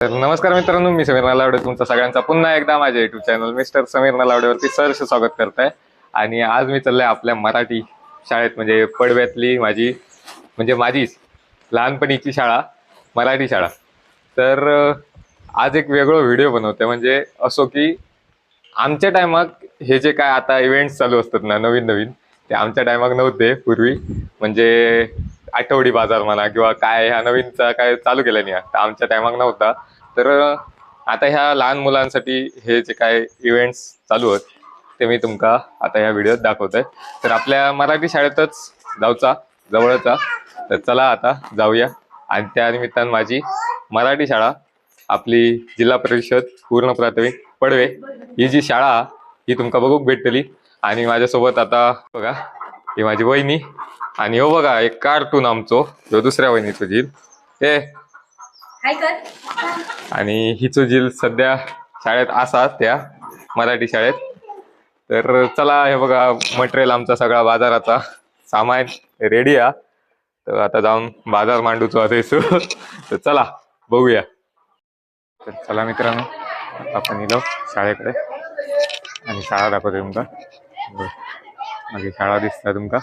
तर नमस्कार मित्रांनो मी समीर नलावडे. तुमचा सगळ्यांचा पुन्हा एकदा माझ्या युट्यूब चॅनल मिस्टर समीर नलावडेवरती सहर्ष स्वागत करत आहे आणि आज मी चाललोय आपल्या मराठी शाळेत म्हणजे पडव्यातली माझी म्हणजे माझीच लहानपणीची शाळा मराठी शाळा. तर आज एक वेगळं व्हिडिओ बनवते म्हणजे असो की आमच्या टायमात हे जे काय आता इव्हेंट्स चालू असतात ना नवीन नवीन ते आमच्या टायमात नव्हते पूर्वी. म्हणजे आठवडी बाजार म्हणा किंवा काय ह्या नवीनचा काय चालू केलं नाही आता. आमच्या टायमाग नव्हता. तर आता ह्या लहान मुलांसाठी हे जे काय इव्हेंट्स चालू आहेत ते मी तुमका आता ह्या व्हिडिओत दाखवतोय. तर आपल्या मराठी शाळेतच जाऊचा जवळचा. तर चला आता जाऊया. आणि त्या निमित्तानं माझी मराठी शाळा आपली जिल्हा परिषद पूर्ण प्राथमिक पडवे. ही जी शाळा ही तुमका बघूक भेटतली आणि माझ्यासोबत आता बघा ही माझी वहिनी. आणि हो बघा एक कार्टून आमचो. ह्यो दुसऱ्या वहिनीचो झील ए. आणि हिचो झील सध्या शाळेत असा त्या मराठी शाळेत. तर चला हे बघा मटेरियल आमचा सगळा बाजाराचा सामान रेडी आहे. तर आता जाऊन बाजार मांडूचो असेसो तर चला बघूया. तर चला मित्रांनो आता आपण येलो शाळेकडे. आणि शाळा दाखवते तुमका बघ, माझी शाळा दिसता तुमका.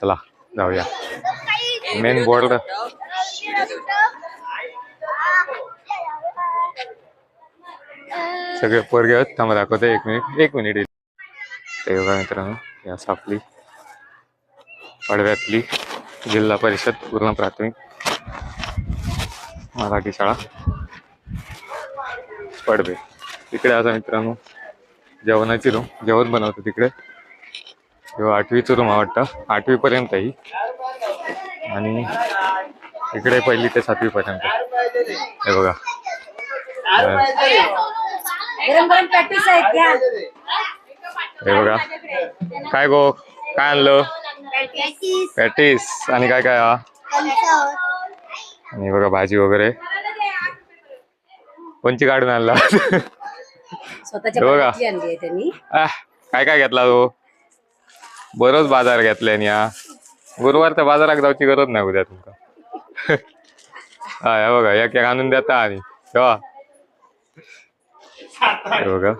चला जाऊया. मेन बोर्ड सगळे पोरगे आहेत थांब दाखवते एक मिनिट एक मिनिट ते बघा मित्रांनो ही असं आपली पडव्यातली जिल्हा परिषद पूर्ण प्राथमिक. मराठी शाळा. पडवे. इकडे आता मित्रांनो जेवणाची रूम जेवण बनवतो तिकडे. किंवा आठवीचं रूम वाटतं. आठवी पर्यंत ही आणि इकडे पहिली ते सातवी पर्यंत. हे बघा. हे बघा. काय गो? काय आणलं? पॅटीस आणि काय काय आणि बघा भाजी वगैरे. कोणची काढून आणला? स्वतःच्या हे बघा. आणली आहे त्यांनी. आह, काय काय घेतला तो बरोच बाजार घेतलाय आणि हा गुरुवार तर बाजारात जाऊची गरज नाही उद्या तुमका. हा हे बघा एक एक आणून देता आणि हे बघा.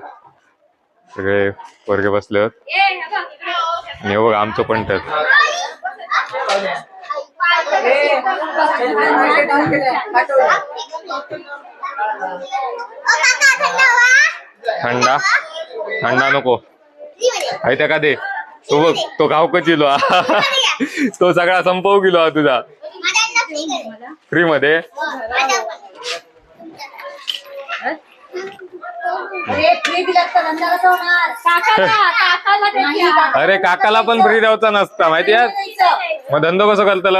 सगळे वर्ग बसले आहेत आणि हे बघा आमचं पण तर. थंडा थंडा नको. आहे त्या का दे? तो बघ तो गावकच इलो हा. तो सगळा संपवू गेलो हा तुझा. फ्री मध्ये अरे काकाला काकाला नाही, काकाला अरे काकाला पण फ्री द्यावचा नसता माहिती आहे? द्यायचं. मग धंदो कसं करतल.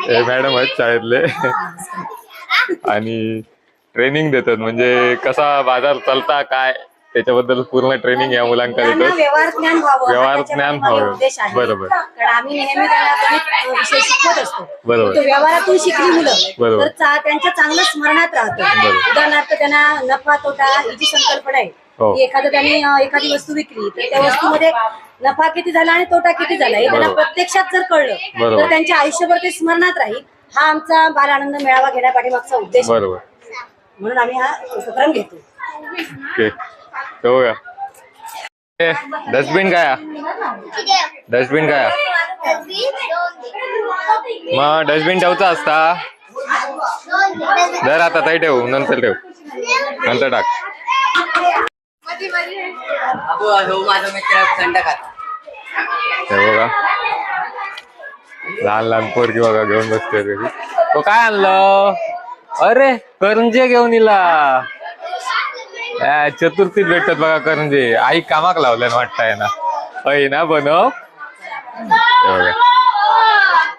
हे? मॅडम आहेत शाळेतले. आणि ट्रेनिंग देतात म्हणजे कसा बाजार चालता काय त्याच्याबद्दल पूर्ण ट्रेनिंग या मुलांका त्यांना देतात व्यवहार ज्ञान व्हावं हा व्यवहार त्याच्या ज्ञान मागे व्हावं. उद्देश आहे. बरोबर. कारण आम्ही नेहमी त्यांना गणित विषय शिकवत असतो बरोबर. तो व्यवहारातून शिकली मुलं बरोबर. तर चा- त्यांच्या चांगलं स्मरणात राहतं बरोबर. उदाहरणार्थ त्यांना नफा तोटा ही जी संकल्पना आहे हो. की एखादं त्यांनी अं, एखादी वस्तू विकली तर त्या वस्तूमध्ये नफा किती झाला आणि तोटा किती झाला हे त्यांना बरोबर. प्रत्यक्षात जर कळलं बरोबर. तर त्यांच्या आयुष्यभर ते स्मरणात राहील हा आमचा बाल आनंद मेळावा घेण्यापाठीमागचा उद्देश आहे. बरोबर. म्हणून आम्ही हा उपक्रम घेतो. ओके. बघा डस्टबिन काय डस्टबिन काय मग डस्टबिन ठेवचा असता? दर आता ताई ठेवू नंतर ठेव. नंतर टाक. अबो हो माझा मित्र थंड खाता हे बघा. लहान लहान पोरगी बघा घेऊन बसते घरी. तो काय आणलं? अरे करंजे घेऊन इला. चतुर्थीत भेटतात बघा करंजे. आई कामाक लावल्या वाटताय ना. अय ना बनव.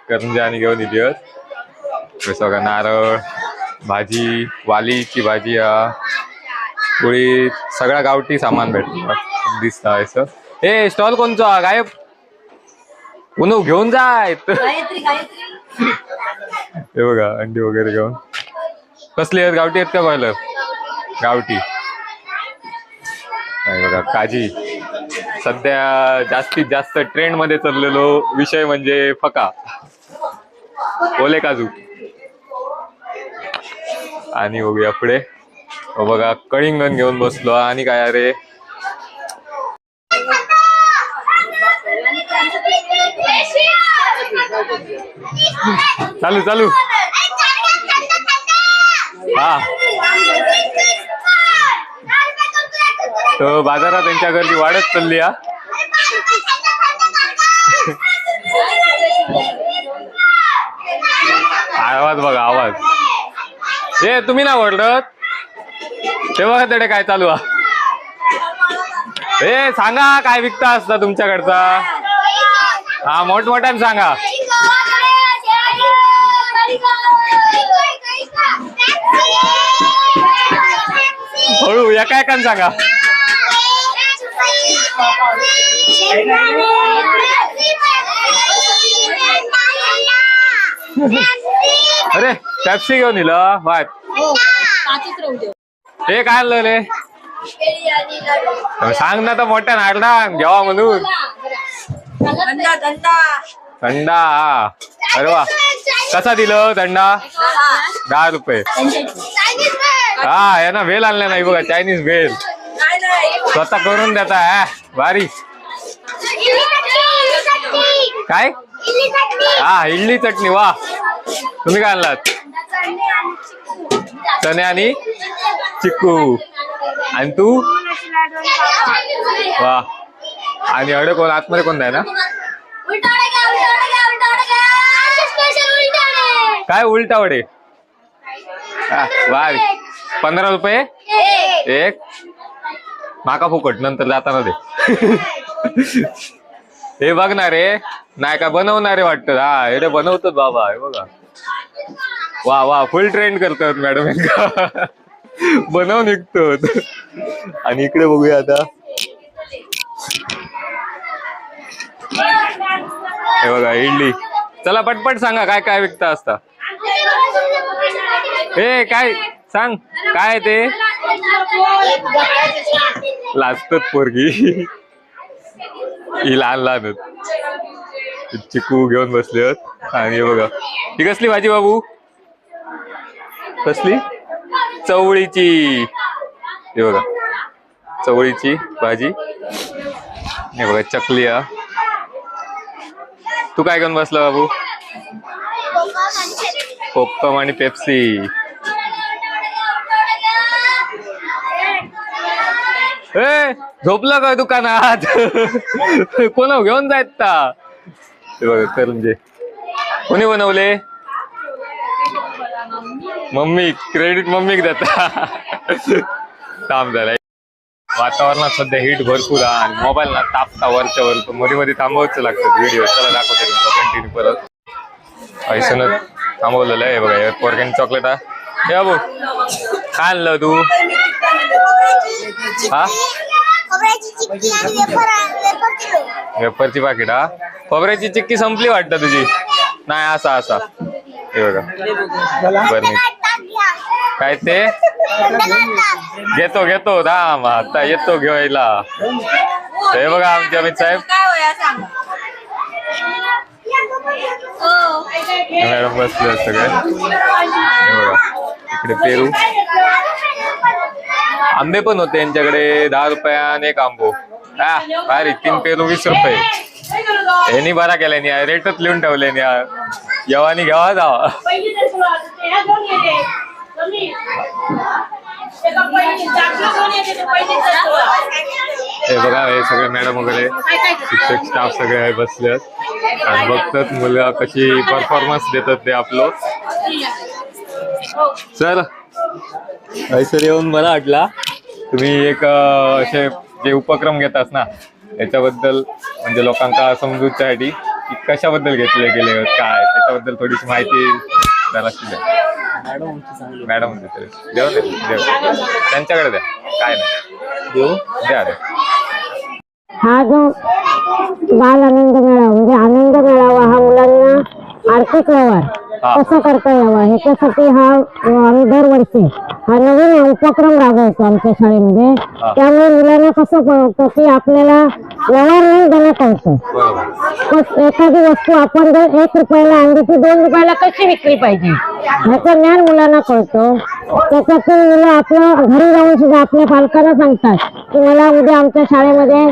करंजे आणि घेऊन इली आहेत. बघा नारळ भाजी वालीची भाजी हा पोळी सगळा गावठी सामान भेटतं. दिसतं असं. हे स्टॉल कोणचा? गायब. उन्हू घेऊन जाय. हे बघा अंडी वगैरे घेऊन. कसली आहेत? गावठी आहेत का बॉयलर गावठी. बघा काजी. सध्या जास्तीत जास्त ट्रेंडमध्ये चाललेलो विषय म्हणजे फका. ओले काजू. आणि बघूया पुढे. हो बघा कळिंगण घेऊन बसलो आणि काय अरे? चालू चालू. हा. तर बाजारात त्यांच्या गर्दी वाढत चालली हा. आवाज बघा आवाज. ए तुम्ही ना ओरडत? ते बघा तडे काय चालू हा. ए सांगा काय विकता असता तुमच्याकडचा? हा मोठमोठ्याने सांगा. हळू एका एकाने सांगा? अरे टॅप्सी घेऊन दिलं वाट हे काय आणलं रे? सांग ना तर मोठ्या नाडला घ्यावा म्हणून. धंदा धंदा. थंडा अरे वा. कसा दिलं थंडा दहा रुपये. हा या ना वेल आणला नाही बघा चायनीज वेल. स्वतः करून देता हा भारी. काय? हा इडली चटणी वा. तुम्ही काय आणलात? चणे आणि चिक्कू. आणि तू? वा. आणि अडे कोण आतमध्ये कोण आहे ना? काय उलटा वडे हा, भारी पंधरा रुपये? एक. माका फुकट नंतर जाताना दे. हे बघणार रे नाही का बनवणारे वाटतं. हा हे रे बनवतात बाबा हे बघा. वा वा फुल ट्रेंड करतात मॅडम बनवून निघतो आणि इकडे बघूया आता. हे बघा इडली. चला पटपट सांगा काय काय विकता असता? हे काय सांग काय ते? लाजतात पोरगी. ही लहान लहान चिकू घेऊन बसले आणि बघा ही कसली भाजी बाबू? कसली? चवळीची. हे बघा चवळीची भाजी. हे बघा चकली हा तू काय घेऊन बसला बाबू? कोकम आणि पेप्सी. ए झोपलं का दुकानात? कोण घेऊन जायत ता हे बघा करंजे कोणी बनवले? मम्मी क्रेडिट मम्मी देता. काम झालंय वातावरणात सध्या हिट भरपूर आहे आणि मोबाईल ना तापता वरच्या वर. मध्ये मध्ये थांबवायचं लागतं व्हिडिओ चला दाखवते कंटिन्यू परत. ऐसनच थांबवलेलं आहे बघा पोरगॅन चॉकलेट हा. हे बाबू काय आणलं तू? हा? वेफरची पाकिट हा? खोबऱ्याची चिक्की संपली वाटतं तुझी? नाही असा असा. हे बघा. बरं काय ते? घेतो घेतो राम आता येतो घेवायला. हे बघा आमचे अमित साहेब. मॅडम बसले सगळे इकडे पेरू. आंबे पण होते यांच्याकडे दहा रुपयाने एक आंबो. हा भारी तीन पेरू वीस रुपये. यांनी बरा केला यार रेटच लिहून ठेवले येवानी घ्यावा जावा. हे बघा हे सगळे मॅडम वगैरे शिक्षक स्टाफ सगळे आहे बसले आहेत. आणि बघतात मुलं कशी परफॉर्मन्स देतात ते आपलं. सर सर येऊन मला वाटला तुम्ही एक असे जे उपक्रम घेतात ना याच्याबद्दल म्हणजे लोकांना समजूच्यासाठी की कशाबद्दल घेतले गेले काय त्याच्याबद्दल थोडीशी माहिती जराशी द्या. मॅडम देते देऊ दे देऊ त्यांच्याकडे द्या. काय नाही. देऊ? द्या द्या. हा जो बाल आनंद मेळावा म्हणजे आनंद मेळावा हा मुलांना आर्थिक व्यवहार. कसं करता यावं? ह्याच्यासाठी हा आम्ही दरवर्षी हा नवीन उपक्रम राबवतो आमच्या शाळेमध्ये. त्यामुळे मुलांना कसं कळतं की आपल्याला व्यवहार नाही देणं कळतं बरोबर. मग एखादी वस्तू आपण जर एक रुपयाला आणली ती दोन रुपयाला कशी विकली पाहिजे? ह्याचं ज्ञान मुलांना कळतं. त्याच्यातून मुलं आपलं घरी जाऊन सुद्धा आपल्या पालकांना सांगतात की मला उद्या आमच्या शाळेमध्ये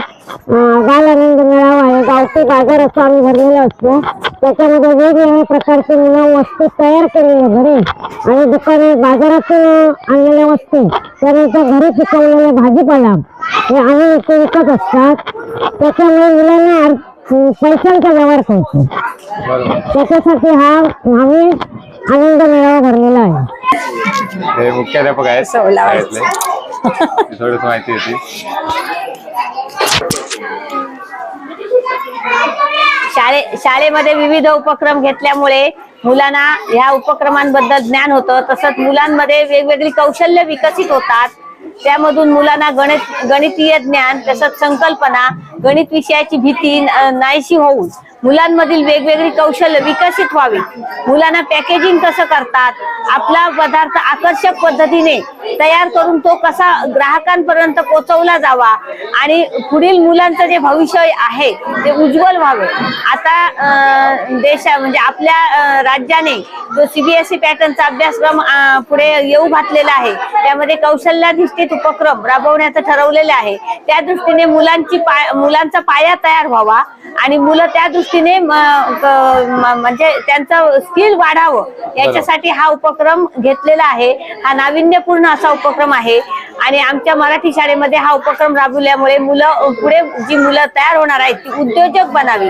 बाल आनंद मेळावा आहे. गावठी बाजार असं आम्ही भरलेला असतो. त्याच्यामध्ये वेगवेगळ्या प्रकारचे मुलं वस्तू तयार केलेल्या घरी आणि दुकाने बाजारातून आणलेल्या वस्तू त्यानंतर घरी पिकवलेले भाजीपाला हे आम्ही इथे विकत असतात. त्याच्यामुळे मुलांना पैशांचा व्यवहार करतो. त्याच्यासाठी हा आम्ही आनंद मेळावा भरलेला आहे. हे मुख्याध्यापक आहेत. शाळेतले थोडस माहिती होती. शाळे शाळेमध्ये विविध उपक्रम घेतल्यामुळे मुलांना ह्या उपक्रमांबद्दल ज्ञान होतं. तसंच मुलांमध्ये वेगवेगळी कौशल्य विकसित होतात. त्यामधून मुलांना गणित गणितीय ज्ञान तसंच संकल्पना गणित विषयाची भीती नाहीशी होऊन मुलांमधील वेगवेगळी कौशल्य विकसित व्हावी. मुलांना पॅकेजिंग कसं करतात? आपला पदार्थ आकर्षक पद्धतीने तयार करून तो कसा ग्राहकांपर्यंत पोहोचवला जावा? आणि पुढील मुलांचं जे भविष्य आहे ते उज्ज्वल व्हावे. आता देशा म्हणजे आपल्या राज्याने जो सीबीएसई पॅटर्नचा अभ्यासक्रम पुढे येऊ घातलेला आहे त्यामध्ये कौशल्याधिष्ठित उपक्रम राबवण्याचं ठरवलेले आहे. त्या दृष्टीने मुलांची पाय मुलांचा पाया तयार व्हावा आणि मुलं त्या दृष्टी दृष्टीने म्हणजे त्यांचं स्किल वाढावं. याच्यासाठी हा उपक्रम घेतलेला आहे. हा नाविन्यपूर्ण असा उपक्रम आहे. आणि आमच्या मराठी शाळेमध्ये हा उपक्रम राबवल्यामुळे मुलं पुढे जी मुलं तयार होणार आहेत ती उद्योजक बनावी.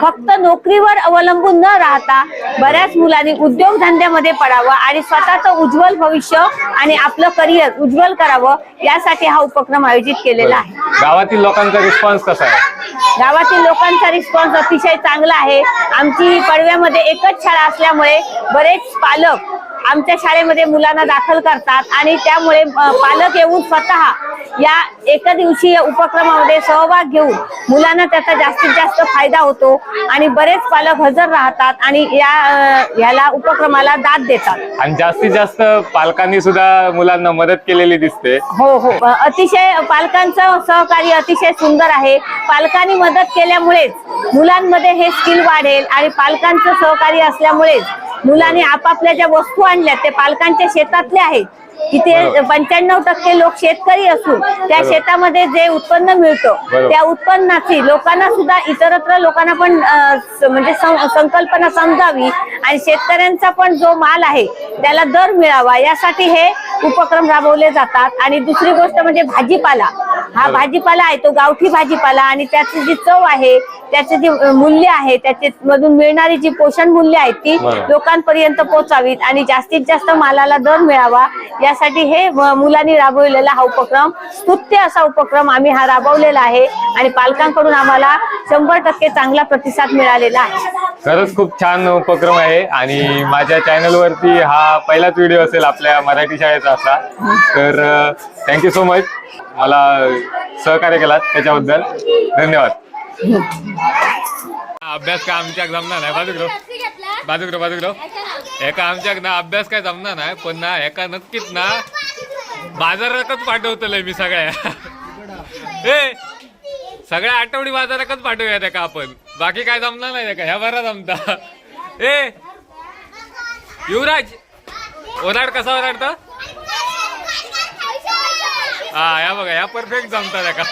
फक्त नोकरीवर अवलंबून न राहता बऱ्याच मुलांनी उद्योगधंद्यामध्ये पडावं आणि स्वतःचं उज्ज्वल भविष्य आणि आपलं करिअर उज्ज्वल करावं यासाठी हा उपक्रम आयोजित केलेला आहे. गावातील लोकांचा रिस्पॉन्स कसा आहे? गावातील लोकांचा रिस्पॉन्स अतिशय चांगला आहे. आमची पडव्यामध्ये एकच शाळा असल्यामुळे बरेच पालक आमच्या शाळेमध्ये मुलांना दाखल करतात आणि त्यामुळे पालक येऊन स्वतः या एकदिवसीय उपक्रमामध्ये सहभाग घेऊन मुलांना त्याचा जास्तीत जास्त फायदा होतो आणि बरेच पालक हजर राहतात आणि या अ, ह्याला उपक्रमाला दाद देतात. आणि जास्तीत जास्त पालकांनी सुद्धा मुलांना मदत केलेली दिसते. हो हो. अतिशय पालकांचं सहकार्य अतिशय सुंदर आहे. पालकांनी मदत केल्यामुळेच मुलांमध्ये हे स्किल वाढेल आणि पालकांचं सहकार्य असल्यामुळेच मुलाने आपापल्या ज्या वस्तू आणल्या ते पालकांच्या शेतातले आहेत इथे पंच्याण्णव टक्के लोक शेतकरी असून त्या शेतामध्ये जे उत्पन्न मिळतं. त्या उत्पन्नाची लोकांना सुद्धा इतरत्र लोकांना पण म्हणजे संकल्पना समजावी आणि शेतकऱ्यांचा पण जो माल आहे त्याला दर मिळावा यासाठी हे उपक्रम राबवले जातात. आणि दुसरी गोष्ट म्हणजे भाजीपाला. हा भाजीपाला आहे तो गावठी भाजीपाला आणि त्याची जी चव आहे त्याचे जे मूल्य आहे त्याचे मधून मिळणारी जी पोषण मूल्य आहेत ती. लोकांपर्यंत पोहोचावीत आणि जास्तीत जास्त मालाला दर मिळावा यासाठी हे मुलांनी राबवलेला हा उपक्रम स्तुत्य असा उपक्रम आम्ही हा राबवलेला आहे आणि पालकांकडून आम्हाला शंभर टक्के चांगला प्रतिसाद मिळालेला आहे. खरंच खूप छान उपक्रम आहे आणि माझ्या चॅनल वरती हा पहिलाच व्हिडिओ असेल आपल्या मराठी शाळेचा असा. तर थँक्यू सो मच मला सहकार्य केलात त्याच्याबद्दल. धन्यवाद. अभ्यास काय आमच्या जमणार नाही? बाजूक बाजूक बाजूक एका आमच्या ना अभ्यास काय जमणार नाही पण ना एका नक्कीच ना बाजारातच पाठवतलंय मी सगळ्या. ए सगळ्या आठवडी बाजारातच पाठवूया त्याका आपण. बाकी काय जमणार नाही त्याका ह्या बरा जमता. ए युवराज ओराड कसा ओराडता हा या बघा या परफेक्ट जमता त्याका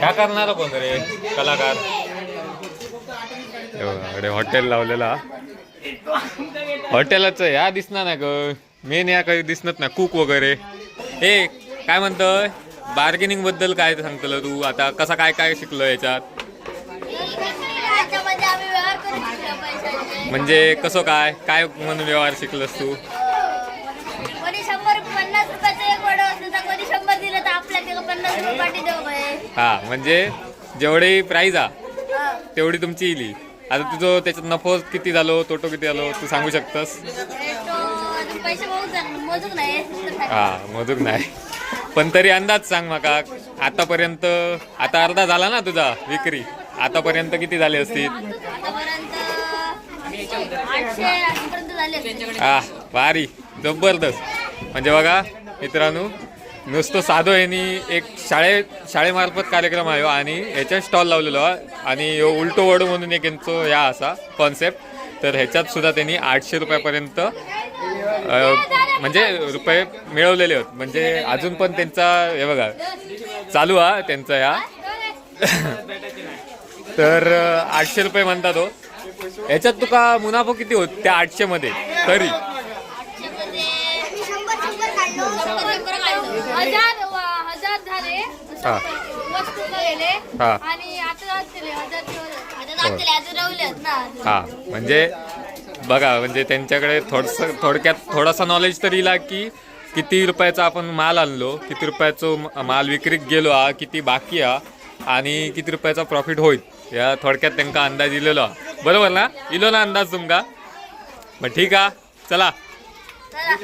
काय करणार कोण रे कलाकार? हॉटेल लावलेला. हॉटेलच या दिसणार नाही ग. मेन या काही दिसणार नाही कुक वगैरे. ए काय म्हणतोय? बार्गेनिंगबद्दल काय सांगतलं तू? आता कसा काय काय शिकलो याच्यात? म्हणजे कसं काय? काय म्हणून व्यवहार शिकलस तू? हा म्हणजे जेवढी प्राईज आ हा. तेवढी तुमची इली. आता तुझं त्याच्यात नफो किती झालो तोटो किती झालो तू सांगू शकतस? हा मजूक नाही. पण तरी अंदाज सांग माका आतापर्यंत आता अर्धा झाला ना तुझा विक्री? आतापर्यंत किती झाले असतील. आ भारी जबरदस्त. म्हणजे बघा मित्रांनो नुसतं साधो यांनी एक शाळे शाळेमार्फत कार्यक्रम आहे हो आणि ह्याच्यात स्टॉल लावलेलो आणि ह्यो उलटो वडो म्हणून एक यांचं या असा कॉन्सेप्ट तर ह्याच्यात सुद्धा त्यांनी आठशे रुपयापर्यंत म्हणजे रुपये मिळवलेले होत. म्हणजे अजून पण त्यांचा हे बघा चालू हा त्यांचा या तर आठशे रुपये म्हणतात हो. ह्याच्यात तुका मुनाफा किती होत? त्या आठशे मध्ये तरी आठशेमध्ये शंभर शंभर काढलो शंभर शंभर काढलो हजार व- हजार झाले हा. वस्तू गेले. हा. आणि आता असले हजार आता असले अजून राहिलेत ना. अजून. हा म्हणजे बघा म्हणजे त्यांच्याकडे थोडस थोडक्यात थोडासा नॉलेज तरी इला की किती रुपयाचा आपण माल आणलो किती रुपयाचो म- माल विक्रीक गेलो हा किती बाकी हा आणि किती रुपयाचा प्रॉफिट होईल या थोडक्यात त्यांना अंदाज दिलेलो हा. बरोबर ना? इलो ना अंदाज तुमका? मग ठीक हा. चला. चला.